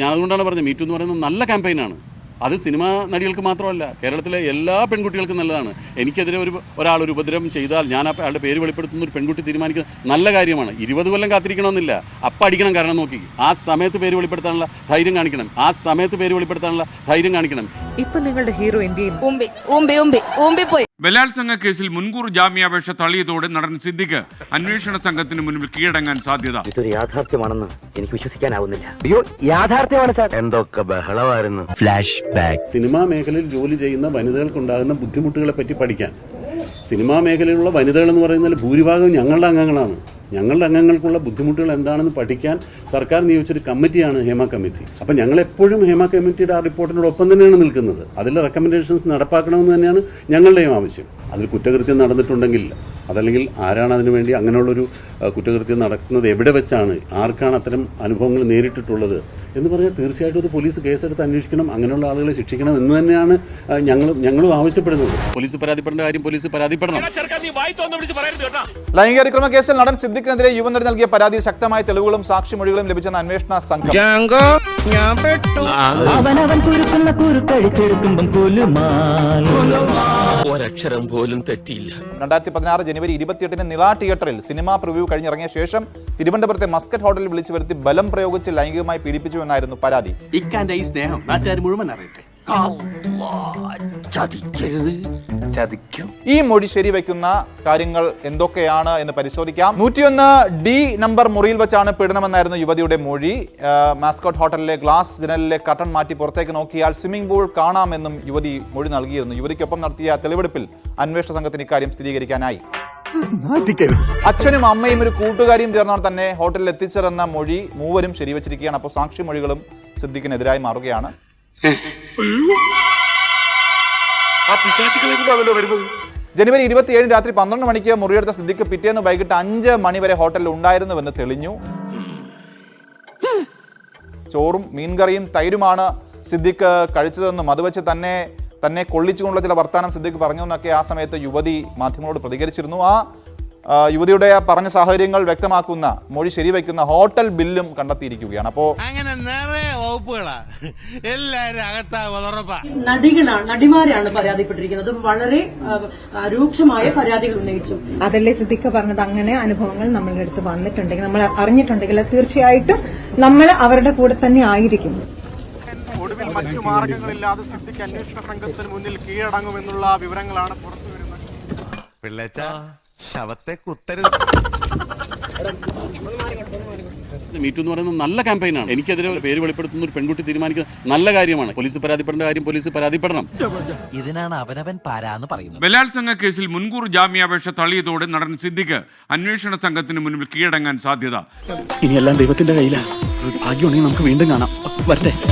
ഞാൻ അതുകൊണ്ടാണ് പറഞ്ഞത് മീറ്റു എന്ന് പറയുന്നത് നല്ല ക്യാമ്പയിനാണ് അത് സിനിമാ നടികൾക്ക് മാത്രമല്ല കേരളത്തിലെ എല്ലാ പെൺകുട്ടികൾക്കും നല്ലതാണ്. എനിക്കെതിരെ ഒരു ഒരാൾ ഒരു ഉപദ്രവം ചെയ്താൽ ഞാൻ ആ അയാളുടെ പേര് വെളിപ്പെടുത്തുന്ന ഒരു പെൺകുട്ടി തീരുമാനിക്കുന്നത് നല്ല കാര്യമാണ്. ഇരുപത് കൊല്ലം കാത്തിരിക്കണമെന്നില്ല. അപ്പം അടിക്കണം കാരണം നോക്കി. ആ സമയത്ത് പേര് വെളിപ്പെടുത്താനുള്ള ധൈര്യം കാണിക്കണം. ആ സമയത്ത് പേര് വെളിപ്പെടുത്താനുള്ള ധൈര്യം കാണിക്കണം. ഇപ്പൊ നിങ്ങളുടെ ഹീറോ എന്ത് ചെയ്യും പോയി ബലാത്സംഗ കേസിൽ മുൻകൂർ ജാമ്യാപേക്ഷ തള്ളിയതോടെ നടൻ സിദ്ദിഖ് അന്വേഷണ സംഘത്തിന് മുന്നിൽ കീഴടങ്ങാൻ സാധ്യത. ഇതൊരു യാഥാർത്ഥ്യമാണെന്ന് എനിക്ക് വിശ്വസിക്കാനാവുന്നില്ല. അയ്യോ യാഥാർത്ഥ്യമാണ് സാർ. എന്തൊക്കെ ബഹളമായിരുന്നു. ഫ്ലാഷ് ബാക്ക് സിനിമാ മേഖലയിൽ ജോലി ചെയ്യുന്ന വനിതകൾക്കുണ്ടാകുന്ന ബുദ്ധിമുട്ടുകളെ പറ്റി പഠിക്കാൻ. സിനിമാ മേഖലയിലുള്ള വനിതകൾ എന്ന് പറയുന്നതിൽ ഭൂരിഭാഗം ഞങ്ങളുടെ അംഗങ്ങളാണ്. ഞങ്ങളുടെ അംഗങ്ങൾക്കുള്ള ബുദ്ധിമുട്ടുകൾ എന്താണെന്ന് പഠിക്കാൻ സർക്കാർ നിയോഗിച്ചൊരു കമ്മിറ്റിയാണ് ഹേമ കമ്മിറ്റി. അപ്പം ഞങ്ങൾ എപ്പോഴും ഹേമ കമ്മിറ്റിയുടെ ആ റിപ്പോർട്ടിനോടൊപ്പം തന്നെയാണ് നിൽക്കുന്നത്. അതിലെ റെക്കമെൻഡേഷൻസ് നടപ്പാക്കണമെന്ന് തന്നെയാണ് ഞങ്ങളുടെയും ആവശ്യം. അതിൽ കുറ്റകൃത്യം നടന്നിട്ടുണ്ടെങ്കിൽ അതല്ലെങ്കിൽ ആരാണ് അതിനു വേണ്ടി അങ്ങനെയുള്ളൊരു കുറ്റകൃത്യം നടക്കുന്നത്? എവിടെ വെച്ചാണ്? ആർക്കാണ് അത്തരം അനുഭവങ്ങൾ നേരിട്ടിട്ടുള്ളത്? എന്ന് പറഞ്ഞാൽ തീർച്ചയായിട്ടും ഇത് പോലീസ് കേസെടുത്ത് അന്വേഷിക്കണം അങ്ങനെയുള്ള ആളുകളെ ശിക്ഷിക്കണം എന്ന് തന്നെയാണ് ഞങ്ങളും ഞങ്ങൾ ഞങ്ങളും ആവശ്യപ്പെടുന്നത്. പോലീസ് പരാതിപ്പെടേണ്ട കാര്യം പോലീസ് പരാതിപ്പെടണം. ലൈംഗികക്രമ കേസിൽ നടൻ സിദ്ദിഖിനെതിരെ യുവനടി നൽകിയ പരാതിയിൽ ശക്തമായ തെളിവുകളും സാക്ഷിമൊഴികളും ലഭിച്ചെന്ന അന്വേഷണ സംഘം. അവനവൻ കുരുക്കുന്ന കുരുക്കഴിച്ചെടുക്കുമ്പം കുലുമാൽ ഒരക്ഷരം പോലും തെറ്റിയില്ല. രണ്ടായിരത്തി പതിനാറ് ജനുവരി ഇരുപത്തിയെട്ടിന് നിള തിയേറ്ററിൽ സിനിമാ പ്രിവ്യൂ കഴിഞ്ഞിറങ്ങിയ ശേഷം തിരുവനന്തപുരത്തെ മസ്കറ്റ് ഹോട്ടലിൽ വിളിച്ചു വരുത്തി ബലം പ്രയോഗിച്ച് ലൈംഗികമായി പീഡിപ്പിച്ചു എന്നായിരുന്നു പരാതി. ഇക്കാന്റെ ഈ സ്നേഹം നാട്ടുകാർ മുഴുവൻ അറിയട്ടെ. ചതിക്കരുത്. ചതിക്കും. ഈ മൊഴി ശരിവെക്കുന്ന കാര്യങ്ങൾ എന്തൊക്കെയാണ് എന്ന് പരിശോധിക്കാം. നൂറ്റിയൊന്ന് ഡി നമ്പർ മുറിയിൽ വെച്ചാണ് പീഡനമെന്നായിരുന്നു യുവതിയുടെ മൊഴി. മാസ്കോട്ട് ഹോട്ടലിലെ ഗ്ലാസ് ജനലിലെ കട്ടൺ മാറ്റി പുറത്തേക്ക് നോക്കിയാൽ സ്വിമ്മിംഗ് പൂൾ കാണാമെന്നും യുവതി മൊഴി നൽകിയിരുന്നു. യുവതിക്കൊപ്പം നടത്തിയ തെളിവെടുപ്പിൽ അന്വേഷണ സംഘത്തിന് ഇക്കാര്യം സ്ഥിരീകരിക്കാനായി. അച്ഛനും അമ്മയും ഒരു കൂട്ടുകാരിയും ചേർന്നാണ് തന്നെ ഹോട്ടലിൽ എത്തിച്ചതെന്ന മൊഴി മൂവരും ശരിവച്ചിരിക്കുകയാണ്. അപ്പോൾ സാക്ഷി സാക്ഷിമൊഴികളും സിദ്ദിഖിനെതിരായി മാറുകയാണ്. ജനുവരി ഇരുപത്തിയേഴിന് രാത്രി പന്ത്രണ്ട് മണിക്ക് മുറിയെടുത്ത സിദ്ദിഖ് പിറ്റേന്ന് വൈകിട്ട് അഞ്ച് മണി വരെ ഹോട്ടലിൽ ഉണ്ടായിരുന്നുവെന്ന് തെളിഞ്ഞു. ചോറും മീൻകറിയും തൈരുമാണ് സിദ്ദിഖ് കഴിച്ചതെന്നും അത് വെച്ച് തന്നെ തന്നെ കൊള്ളിച്ചുകൊണ്ടുള്ള ചില വർത്തമാനം സിദ്ദിഖ് പറഞ്ഞു എന്നൊക്കെ ആ സമയത്ത് യുവതി മാധ്യമങ്ങളോട് പ്രതികരിച്ചിരുന്നു. ആ, യുവതിയുടെ പറഞ്ഞ സാഹചര്യങ്ങൾ വ്യക്തമാക്കുന്ന മൊഴി ശരിവെക്കുന്ന ഹോട്ടൽ ബില്ലും കണ്ടെത്തിയിരിക്കുകയാണ്. അപ്പോ അങ്ങനെ നിറയെ വകുപ്പുകളാ. എല്ലാരും അകത്താവുക ഉറപ്പാ നടികളാണ് നടിമാരാണ് പരാതിപ്പെട്ടിരിക്കുന്നത്. വളരെ രൂക്ഷമായ പരാതികൾ ഉന്നയിച്ചു. അതല്ലേ സിദ്ധിക്ക പറഞ്ഞത്? അങ്ങനെ അനുഭവങ്ങൾ നമ്മളുടെ അടുത്ത് വന്നിട്ടുണ്ടെങ്കിൽ നമ്മൾ അറിഞ്ഞിട്ടുണ്ടെങ്കിൽ തീർച്ചയായിട്ടും നമ്മൾ അവരുടെ കൂടെ തന്നെ ആയിരിക്കും. ഒടുവിൽ മറ്റു മാർഗങ്ങളില്ലാതെ സിദ്ധിക്ക് അന്വേഷണ സംഘത്തിന് മുന്നിൽ കീഴടങ്ങുമെന്നുള്ള വിവരങ്ങളാണ് പുറത്തു വരുന്നത് പിള്ളേച്ച ശവത്തെ കുത്തരുത്. മീറ്റു എന്ന് പറയുന്നത് നല്ല ക്യാമ്പയിനാണ് എനിക്കെതിരെ ഒരു പേര് വെളിപ്പെടുത്തുന്ന ഒരു പെൺകുട്ടി തീരുമാനിക്കുന്നത് നല്ല കാര്യമാണ്. പോലീസ് പരാതിപ്പെടേണ്ട കാര്യം പോലീസ് പരാതിപ്പെടണം. ഇതിനാണ് അവനവൻ പാരാന്ന് പറയുന്നത്. ബലാത്സംഗ കേസിൽ മുൻകൂർ ജാമ്യാപേക്ഷ തള്ളിയതോടെ നടൻ സിദ്ദിഖ് അന്വേഷണ സംഘത്തിന് മുന്നിൽ കീഴടങ്ങാൻ സാധ്യത. ഇനിയെല്ലാം ദൈവത്തിന്റെ കയ്യിലാണ് ഭാഗ്യമുണ്ടെങ്കിൽ നമുക്ക് വീണ്ടും കാണാം. വരട്ടെ.